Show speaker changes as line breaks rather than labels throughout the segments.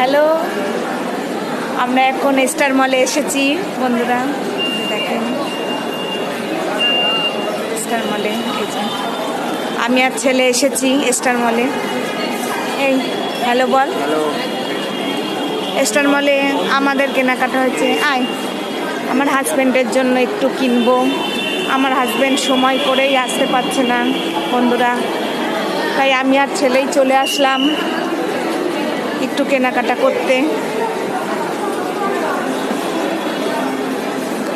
Hello. আমরা এখন star মলে এসেছি বন্ধুরা। দেখেন। স্টার মলে আমি আর ছেলে এসেছি স্টার মলে। এই হ্যালো বল। স্টার মলে আমাদের কেনাকাটা হয়েছে। আয় আমার হাজব্যান্ডের জন্য একটু কিনবো। আমার হাজব্যান্ড সময় করেই আসতে পারছে না বন্ধুরা। তাই আমি আর ছেলেই চলে আসলাম। একটু কেনাকাটা করতে।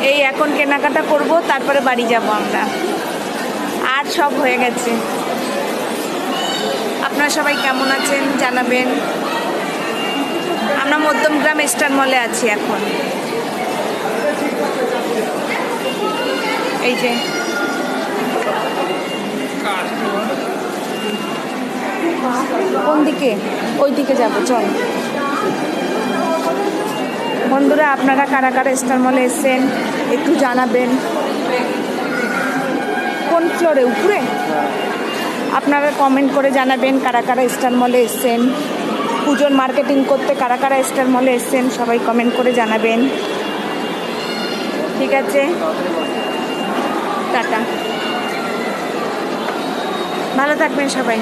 এই এখন কেনাকাটা করব, তারপরে বাড়ি যাব আমরা। আর সব হয়ে গেছে। আপনারা সবাই কেমন আছেন জানাবেন। আমরা মধ্যমগ্রাম স্টার মলে আছি এখন। এই যে। কোন দিকে? ওই দিকে যাব, চল। বন্ধুরা, আপনারা কারা কারা স্টার মলে এসছেন, একটু জানাবেন। কোন ফ্লোরে উপরে? আপনারা কমেন্ট করে জানাবেন কারা কারা স্টার মলে এসছেন। পুজোর মার্কেটিং করতে কারা কারা স্টার মলে এসছেন, সবাই কমেন্ট করে জানাবেন। ঠিক আছে? টাটা। ভালো থাকবেন সবাই।